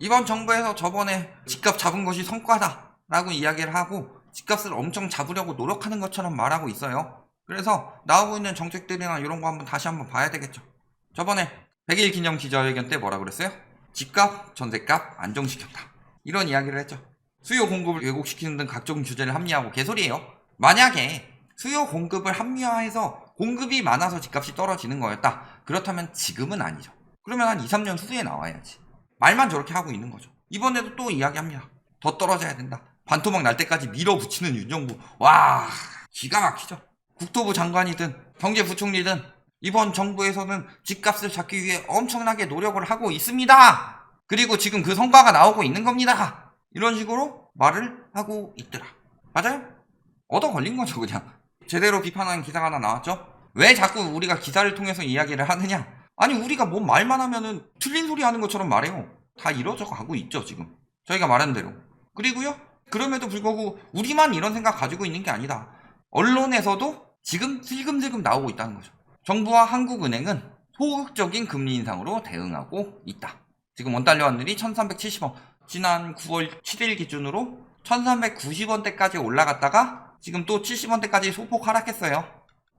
이번 정부에서 저번에 집값 잡은 것이 성과다라고 이야기를 하고 집값을 엄청 잡으려고 노력하는 것처럼 말하고 있어요. 그래서 나오고 있는 정책들이나 이런 거 한번 다시 한번 봐야 되겠죠. 저번에 100일 기념 기자회견 때 뭐라 그랬어요? 집값, 전세값 안정시켰다. 이런 이야기를 했죠. 수요 공급을 왜곡시키는 등 각종 규제를 합리화하고 개소리예요. 만약에 수요 공급을 합리화해서 공급이 많아서 집값이 떨어지는 거였다. 그렇다면 지금은 아니죠. 그러면 한 2, 3년 후에 나와야지. 말만 저렇게 하고 있는 거죠. 이번에도 또 이야기합니다. 더 떨어져야 된다. 반토막 날 때까지 밀어붙이는 윤정부. 와, 기가 막히죠. 국토부 장관이든 경제부총리든 이번 정부에서는 집값을 잡기 위해 엄청나게 노력을 하고 있습니다. 그리고 지금 그 성과가 나오고 있는 겁니다. 이런 식으로 말을 하고 있더라. 맞아요? 얻어 걸린 거죠, 그냥. 제대로 비판하는 기사가 하나 나왔죠? 왜 자꾸 우리가 기사를 통해서 이야기를 하느냐? 아니, 우리가 뭔 말만 하면은 틀린 소리 하는 것처럼 말해요. 다 이뤄져 가고 있죠, 지금. 저희가 말한 대로. 그리고요, 그럼에도 불구하고 우리만 이런 생각 가지고 있는 게 아니다. 언론에서도 지금 슬금슬금 나오고 있다는 거죠. 정부와 한국은행은 소극적인 금리 인상으로 대응하고 있다. 지금 원달러 환율이 1370원. 지난 9월 7일 기준으로 1390원대까지 올라갔다가 지금 또 70원대까지 소폭 하락했어요.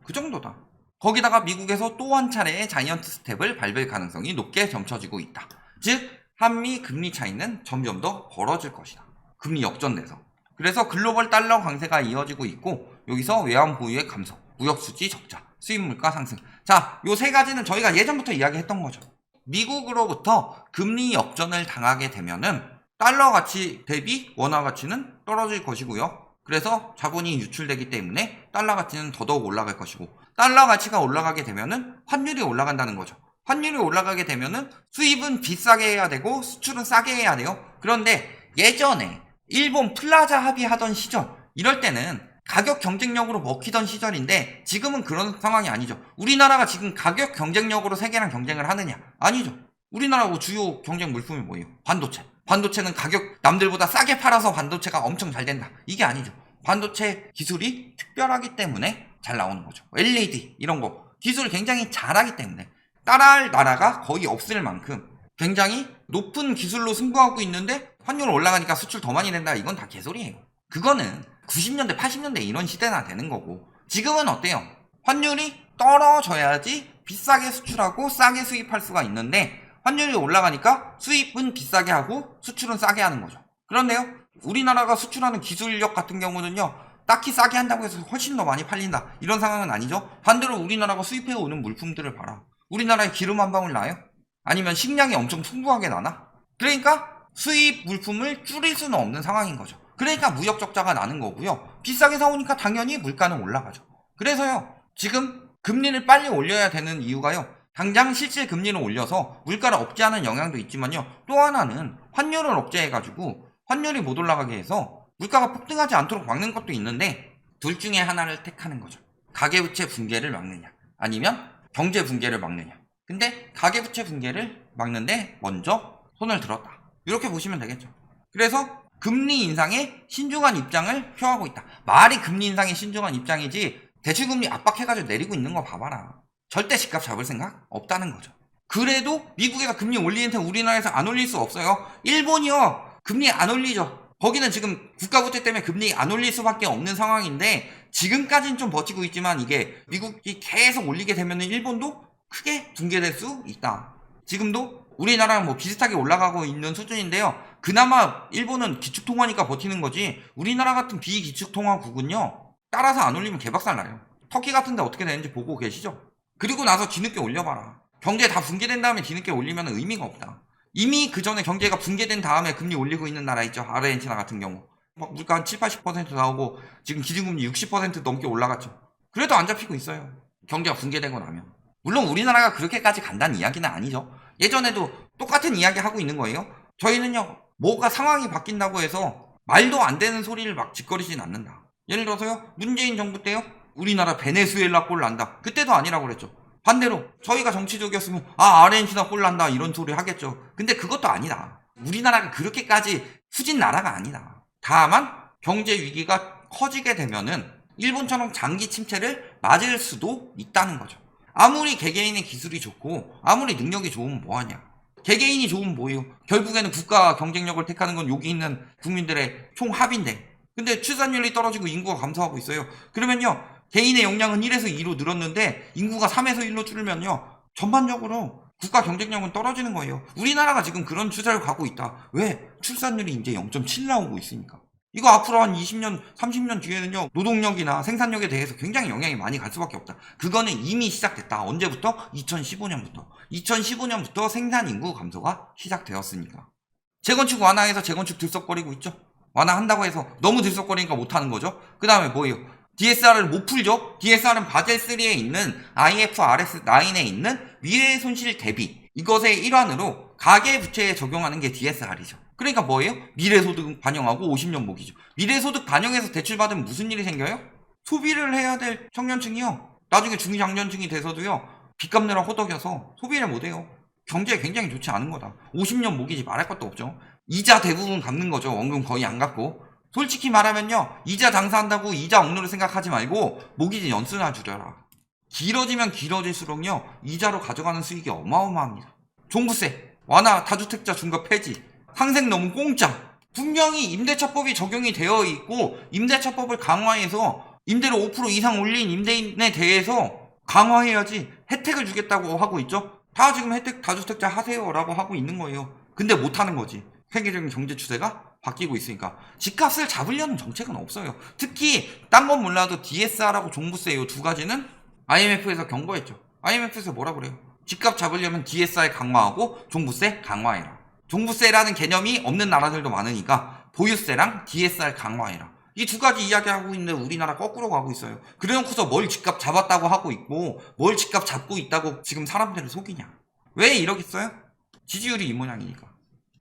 그 정도다. 거기다가 미국에서 또 한 차례의 자이언트 스텝을 밟을 가능성이 높게 점쳐지고 있다. 즉, 한미 금리 차이는 점점 더 벌어질 것이다. 금리 역전돼서. 그래서 글로벌 달러 강세가 이어지고 있고, 여기서 외환 보유의 감소, 무역 수지 적자, 수입 물가 상승. 자, 요 세 가지는 저희가 예전부터 이야기했던 거죠. 미국으로부터 금리 역전을 당하게 되면은 달러 가치 대비 원화 가치는 떨어질 것이고요. 그래서 자본이 유출되기 때문에 달러 가치는 더더욱 올라갈 것이고 달러 가치가 올라가게 되면은 환율이 올라간다는 거죠. 환율이 올라가게 되면은 수입은 비싸게 해야 되고 수출은 싸게 해야 돼요. 그런데 예전에 일본 플라자 합의하던 시절 이럴 때는 가격 경쟁력으로 먹히던 시절인데 지금은 그런 상황이 아니죠. 우리나라가 지금 가격 경쟁력으로 세계랑 경쟁을 하느냐? 아니죠. 우리나라 주요 경쟁 물품이 뭐예요? 반도체. 반도체는 가격 남들보다 싸게 팔아서 반도체가 엄청 잘 된다. 이게 아니죠. 반도체 기술이 특별하기 때문에 잘 나오는 거죠. LED 이런 거 기술을 굉장히 잘하기 때문에 따라할 나라가 거의 없을 만큼 굉장히 높은 기술로 승부하고 있는데 환율 올라가니까 수출 더 많이 된다. 이건 다 개소리예요. 그거는 90년대, 80년대 이런 시대나 되는 거고 지금은 어때요? 환율이 떨어져야지 비싸게 수출하고 싸게 수입할 수가 있는데 환율이 올라가니까 수입은 비싸게 하고 수출은 싸게 하는 거죠. 그런데요, 우리나라가 수출하는 기술력 같은 경우는요, 딱히 싸게 한다고 해서 훨씬 더 많이 팔린다. 이런 상황은 아니죠. 반대로 우리나라가 수입해 오는 물품들을 봐라. 우리나라에 기름 한 방울 나요? 아니면 식량이 엄청 풍부하게 나나? 그러니까 수입 물품을 줄일 수는 없는 상황인 거죠. 그러니까 무역 적자가 나는 거고요. 비싸게 사오니까 당연히 물가는 올라가죠. 그래서요, 지금 금리를 빨리 올려야 되는 이유가요. 당장 실질 금리를 올려서 물가를 억제하는 영향도 있지만요. 또 하나는 환율을 억제해가지고 환율이 못 올라가게 해서 물가가 폭등하지 않도록 막는 것도 있는데 둘 중에 하나를 택하는 거죠. 가계부채 붕괴를 막느냐 아니면 경제 붕괴를 막느냐. 근데 가계부채 붕괴를 막는데 먼저 손을 들었다. 이렇게 보시면 되겠죠. 그래서 금리 인상에 신중한 입장을 표하고 있다. 말이 금리 인상에 신중한 입장이지 대출금리 압박해가지고 내리고 있는 거 봐봐라. 절대 집값 잡을 생각 없다는 거죠. 그래도 미국에서 금리 올리는 데 우리나라에서 안 올릴 수 없어요. 일본이요. 금리 안 올리죠. 거기는 지금 국가부채 때문에 금리 안 올릴 수밖에 없는 상황인데 지금까지는 좀 버티고 있지만 이게 미국이 계속 올리게 되면 일본도 크게 붕괴될 수 있다. 지금도 우리나라랑 뭐 비슷하게 올라가고 있는 수준인데요. 그나마 일본은 기축통화니까 버티는 거지 우리나라 같은 비기축통화국은요. 따라서 안 올리면 개박살 나요. 터키 같은 데 어떻게 되는지 보고 계시죠? 그리고 나서 뒤늦게 올려봐라. 경제 다 붕괴된 다음에 뒤늦게 올리면 의미가 없다. 이미 그 전에 경제가 붕괴된 다음에 금리 올리고 있는 나라 있죠. 아르헨티나 같은 경우. 막 물가 한 7, 80% 나오고 지금 기준금리 60% 넘게 올라갔죠. 그래도 안 잡히고 있어요. 경제가 붕괴되고 나면. 물론 우리나라가 그렇게까지 간다는 이야기는 아니죠. 예전에도 똑같은 이야기 하고 있는 거예요. 저희는요, 뭐가 상황이 바뀐다고 해서 말도 안 되는 소리를 막 짓거리진 않는다. 예를 들어서요, 문재인 정부 때요, 우리나라 베네수엘라 꼴 난다. 그때도 아니라고 그랬죠. 반대로 저희가 정치적이었으면 아 아르헨티나 꼴 난다 이런 소리 하겠죠. 근데 그것도 아니다. 우리나라가 그렇게까지 후진 나라가 아니다. 다만 경제 위기가 커지게 되면은 일본처럼 장기 침체를 맞을 수도 있다는 거죠. 아무리 개개인의 기술이 좋고 아무리 능력이 좋으면 뭐하냐. 개개인이 좋으면 뭐예요? 결국에는 국가 경쟁력을 택하는 건 여기 있는 국민들의 총합인데. 근데 출산율이 떨어지고 인구가 감소하고 있어요. 그러면요. 개인의 역량은 1에서 2로 늘었는데 인구가 3에서 1로 줄면요. 전반적으로 국가 경쟁력은 떨어지는 거예요. 우리나라가 지금 그런 추세를 가고 있다. 왜? 출산율이 이제 0.7 나오고 있으니까. 이거 앞으로 한 20년, 30년 뒤에는요, 노동력이나 생산력에 대해서 굉장히 영향이 많이 갈 수밖에 없다. 그거는 이미 시작됐다. 언제부터? 2015년부터. 2015년부터 생산 인구 감소가 시작되었으니까. 재건축 완화해서 재건축 들썩거리고 있죠? 완화한다고 해서 너무 들썩거리니까 못하는 거죠? 그 다음에 뭐예요? DSR을 못 풀죠? DSR은 바젤3에 있는 IFRS9에 있는 미래 손실 대비. 이것의 일환으로 가계부채에 적용하는 게 DSR이죠. 그러니까 뭐예요? 미래소득 반영하고 50년 모기죠. 미래소득 반영해서 대출받으면 무슨 일이 생겨요? 소비를 해야 될 청년층이요. 나중에 중장년층이 돼서도요. 빚 갚느라 호덕여서 소비를 못해요. 경제에 굉장히 좋지 않은 거다. 50년 모기지 말할 것도 없죠. 이자 대부분 갚는 거죠. 원금 거의 안 갚고. 솔직히 말하면요. 이자 장사한다고 이자 억누를 생각하지 말고 모기지 연수나 줄여라. 길어지면 길어질수록요. 이자로 가져가는 수익이 어마어마합니다. 종부세, 완화, 다주택자 중과 폐지, 상생 너무 공짜. 분명히 임대차법이 적용이 되어 있고 임대차법을 강화해서 임대료 5% 이상 올린 임대인에 대해서 강화해야지 혜택을 주겠다고 하고 있죠. 다 지금 혜택 다주택자 하세요라고 하고 있는 거예요. 근데 못 하는 거지. 세계적인 경제 추세가 바뀌고 있으니까 집값을 잡으려는 정책은 없어요. 특히 딴 건 몰라도 DSR하고 종부세 이 두 가지는 IMF에서 경고했죠. IMF에서 뭐라 그래요? 집값 잡으려면 DSR 강화하고 종부세 강화해라. 종부세라는 개념이 없는 나라들도 많으니까 보유세랑 DSR 강화해라. 이 두 가지 이야기하고 있는데 우리나라 거꾸로 가고 있어요. 그래놓고서 뭘 집값 잡았다고 하고 있고 뭘 집값 잡고 있다고 지금 사람들을 속이냐. 왜 이러겠어요? 지지율이 이 모양이니까.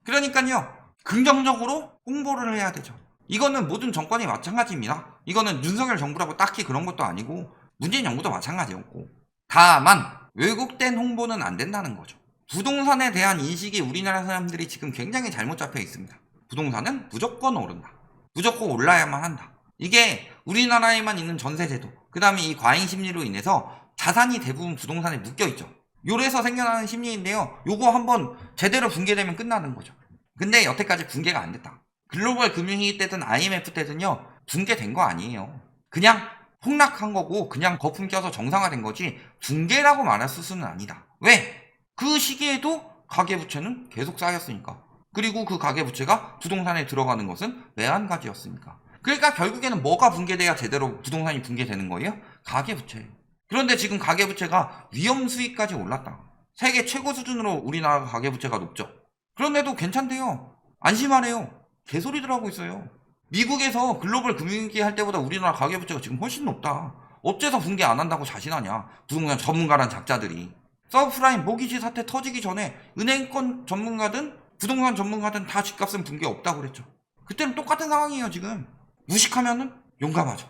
그러니까요. 긍정적으로 홍보를 해야 되죠. 이거는 모든 정권이 마찬가지입니다. 이거는 윤석열 정부라고 딱히 그런 것도 아니고 문재인 정부도 마찬가지였고 다만 왜곡된 홍보는 안 된다는 거죠. 부동산에 대한 인식이 우리나라 사람들이 지금 굉장히 잘못 잡혀 있습니다. 부동산은 무조건 오른다. 무조건 올라야만 한다. 이게 우리나라에만 있는 전세제도, 그 다음에 이 과잉 심리로 인해서 자산이 대부분 부동산에 묶여 있죠. 요래서 생겨나는 심리인데요. 요거 한번 제대로 붕괴되면 끝나는 거죠. 근데 여태까지 붕괴가 안 됐다. 글로벌 금융위기 때든 IMF 때든요. 붕괴된 거 아니에요. 그냥 폭락한 거고 그냥 거품 껴서 정상화된 거지 붕괴라고 말할 수는 아니다. 왜? 그 시기에도 가계부채는 계속 쌓였으니까. 그리고 그 가계부채가 부동산에 들어가는 것은 매한가지였으니까. 그러니까 결국에는 뭐가 붕괴돼야 제대로 부동산이 붕괴되는 거예요? 가계부채. 그런데 지금 가계부채가 위험수위까지 올랐다. 세계 최고 수준으로 우리나라 가계부채가 높죠. 그런데도 괜찮대요. 안심하래요. 개소리들 하고 있어요. 미국에서 글로벌 금융위기 할 때보다 우리나라 가계부채가 지금 훨씬 높다. 어째서 붕괴 안 한다고 자신하냐. 부동산 전문가란 작자들이. 서브프라임 모기지 사태 터지기 전에 은행권 전문가든 부동산 전문가든 다 집값은 붕괴 없다고 그랬죠. 그때는 똑같은 상황이에요, 지금. 무식하면은 용감하죠.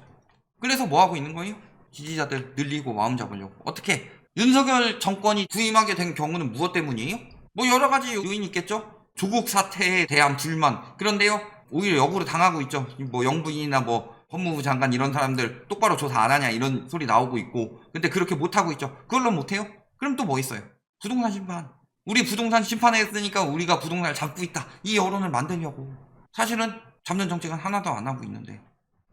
그래서 뭐 하고 있는 거예요? 지지자들 늘리고 마음 잡으려고. 어떻게? 윤석열 정권이 부임하게 된 경우는 무엇 때문이에요? 뭐 여러 가지 요인이 있겠죠? 조국 사태에 대한 불만. 그런데요, 오히려 역으로 당하고 있죠. 뭐 영부인이나 뭐 법무부 장관 이런 사람들 똑바로 조사 안 하냐 이런 소리 나오고 있고. 근데 그렇게 못하고 있죠. 그걸로 못해요? 그럼 또 뭐 있어요? 부동산 심판. 우리 부동산 심판했으니까 우리가 부동산을 잡고 있다. 이 여론을 만들려고. 사실은 잡는 정책은 하나도 안 하고 있는데.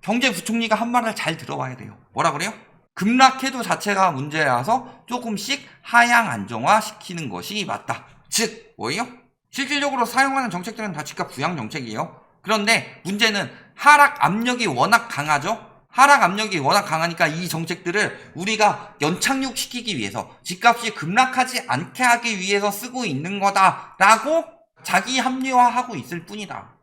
경제부총리가 한 말을 잘 들어봐야 돼요. 뭐라 그래요? 급락해도 자체가 문제라서 조금씩 하향 안정화 시키는 것이 맞다. 즉, 뭐예요? 실질적으로 사용하는 정책들은 다 집값 부양 정책이에요. 그런데 문제는 하락 압력이 워낙 강하죠? 하락 압력이 워낙 강하니까 이 정책들을 우리가 연착륙시키기 위해서 집값이 급락하지 않게 하기 위해서 쓰고 있는 거다라고 자기 합리화하고 있을 뿐이다.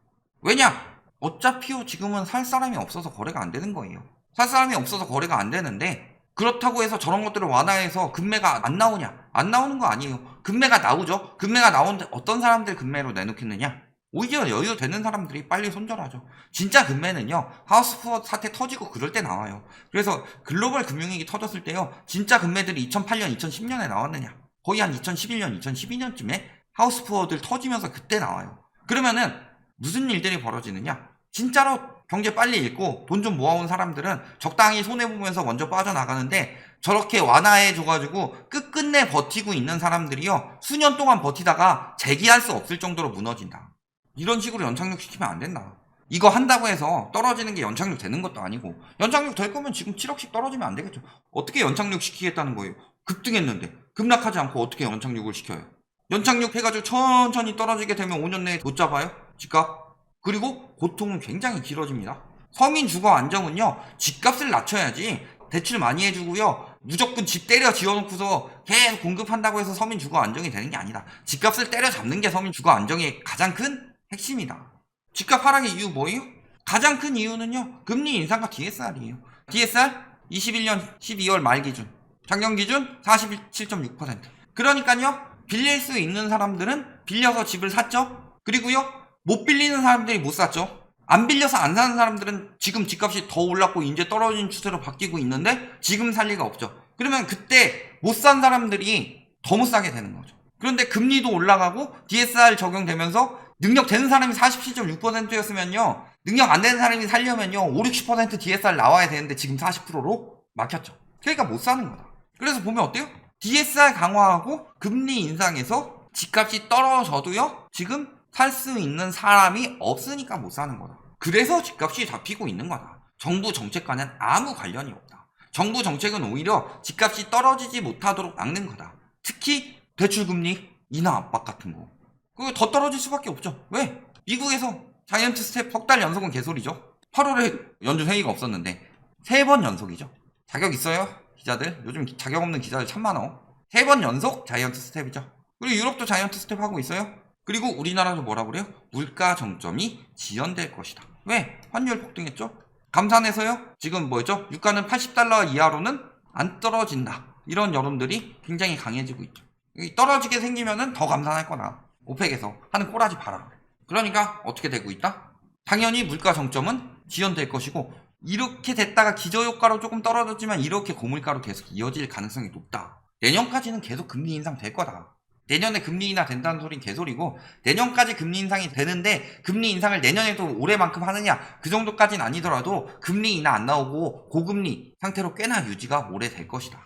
왜냐? 어차피요 지금은 살 사람이 없어서 거래가 안 되는 거예요. 살 사람이 없어서 거래가 안 되는데 그렇다고 해서 저런 것들을 완화해서 금매가 안 나오냐? 안 나오는 거 아니에요. 금매가 나오죠. 금매가 나오는데 어떤 사람들 금매로 내놓겠느냐? 오히려 여유 되는 사람들이 빨리 손절하죠. 진짜 금매는요, 하우스 푸어 사태 터지고 그럴 때 나와요. 그래서 글로벌 금융위기 터졌을 때요, 진짜 금매들이 2008년, 2010년에 나왔느냐? 거의 한 2011년, 2012년쯤에 하우스 푸어들 터지면서 그때 나와요. 그러면은 무슨 일들이 벌어지느냐? 진짜로 경제 빨리 읽고 돈 좀 모아온 사람들은 적당히 손해보면서 먼저 빠져나가는데 저렇게 완화해줘가지고 끝끝내 버티고 있는 사람들이요. 수년 동안 버티다가 재기할 수 없을 정도로 무너진다. 이런 식으로 연착륙 시키면 안 된다. 이거 한다고 해서 떨어지는 게 연착륙 되는 것도 아니고 연착륙 될 거면 지금 7억씩 떨어지면 안 되겠죠. 어떻게 연착륙 시키겠다는 거예요? 급등했는데 급락하지 않고 어떻게 연착륙을 시켜요? 연착륙 해가지고 천천히 떨어지게 되면 5년 내에 못 잡아요? 집값? 그리고 고통은 굉장히 길어집니다. 서민 주거 안정은요, 집값을 낮춰야지 대출 많이 해주고요, 무조건 집 때려 지어놓고서 계속 공급한다고 해서 서민 주거 안정이 되는 게 아니다. 집값을 때려 잡는 게 서민 주거 안정의 가장 큰 핵심이다. 집값 하락의 이유 뭐예요? 가장 큰 이유는요, 금리 인상과 DSR이에요. DSR 21년 12월 말 기준, 작년 기준 47.6%. 그러니까요, 빌릴 수 있는 사람들은 빌려서 집을 샀죠? 그리고요, 못 빌리는 사람들이 못 샀죠? 안 빌려서 안 사는 사람들은 지금 집값이 더 올랐고 이제 떨어진 추세로 바뀌고 있는데 지금 살 리가 없죠. 그러면 그때 못 산 사람들이 더 못 사게 되는 거죠. 그런데 금리도 올라가고 DSR 적용되면서 능력 되는 사람이 47.6%였으면요. 능력 안 되는 사람이 살려면요. 5, 60% DSR 나와야 되는데 지금 40%로 막혔죠. 그러니까 못 사는 거다. 그래서 보면 어때요? DSR 강화하고 금리 인상해서 집값이 떨어져도요. 지금 살 수 있는 사람이 없으니까 못 사는 거다. 그래서 집값이 잡히고 있는 거다. 정부 정책과는 아무 관련이 없다. 정부 정책은 오히려 집값이 떨어지지 못하도록 막는 거다. 특히 대출금리 인하 압박 같은 거. 그거 더 떨어질 수밖에 없죠. 왜? 미국에서 자이언트 스텝 석 달 연속은 개소리죠. 8월에 연준 회의가 없었는데 세 번 연속이죠. 자격 있어요? 기자들? 요즘 자격 없는 기자들 참 많어. 세 번 연속 자이언트 스텝이죠. 그리고 유럽도 자이언트 스텝 하고 있어요. 그리고 우리나라도 뭐라 그래요? 물가 정점이 지연될 것이다. 왜? 환율 폭등했죠? 감산해서요? 지금 뭐죠? 유가는 80달러 이하로는 안 떨어진다. 이런 여론들이 굉장히 강해지고 있죠. 이 떨어지게 생기면은 더 감산할 거나 오펙에서 하는 꼬라지 봐라. 그러니까 어떻게 되고 있다? 당연히 물가 정점은 지연될 것이고 이렇게 됐다가 기저효과로 조금 떨어졌지만 이렇게 고물가로 계속 이어질 가능성이 높다. 내년까지는 계속 금리 인상 될 거다. 내년에 금리 인하 된다는 소린 개소리고 내년까지 금리 인상이 되는데 금리 인상을 내년에도 올해만큼 하느냐 그 정도까지는 아니더라도 금리 인하 안 나오고 고금리 상태로 꽤나 유지가 오래 될 것이다.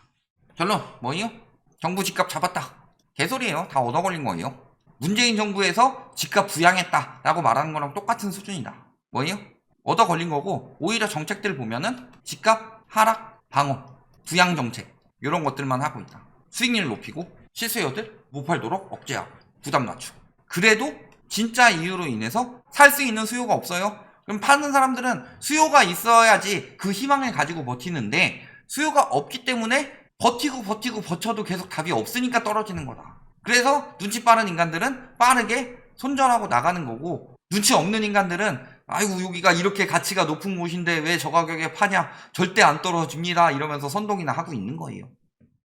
결론 뭐예요? 정부 집값 잡았다. 개소리예요. 다 얻어 걸린 거예요. 문재인 정부에서 집값 부양했다라고 말하는 거랑 똑같은 수준이다. 뭐예요? 얻어 걸린 거고 오히려 정책들 보면은 집값 하락 방어 부양 정책 이런 것들만 하고 있다. 수익률 높이고 실수요들 못 팔도록 억제하고 부담 낮추고 그래도 진짜 이유로 인해서 살 수 있는 수요가 없어요. 그럼 파는 사람들은 수요가 있어야지 그 희망을 가지고 버티는데 수요가 없기 때문에 버티고 버티고 버텨도 계속 답이 없으니까 떨어지는 거다. 그래서 눈치 빠른 인간들은 빠르게 손절하고 나가는 거고 눈치 없는 인간들은 아이고 여기가 이렇게 가치가 높은 곳인데 왜 저 가격에 파냐 절대 안 떨어집니다 이러면서 선동이나 하고 있는 거예요.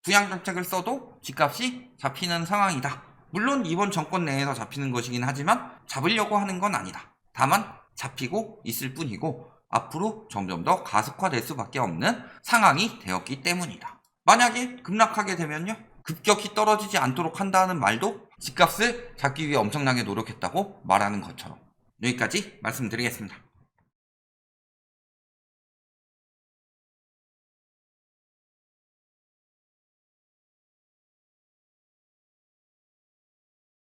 부양 정책을 써도 집값이 잡히는 상황이다. 물론 이번 정권 내에서 잡히는 것이긴 하지만 잡으려고 하는 건 아니다. 다만 잡히고 있을 뿐이고 앞으로 점점 더 가속화될 수밖에 없는 상황이 되었기 때문이다. 만약에 급락하게 되면요. 급격히 떨어지지 않도록 한다는 말도 집값을 잡기 위해 엄청나게 노력했다고 말하는 것처럼 여기까지 말씀드리겠습니다.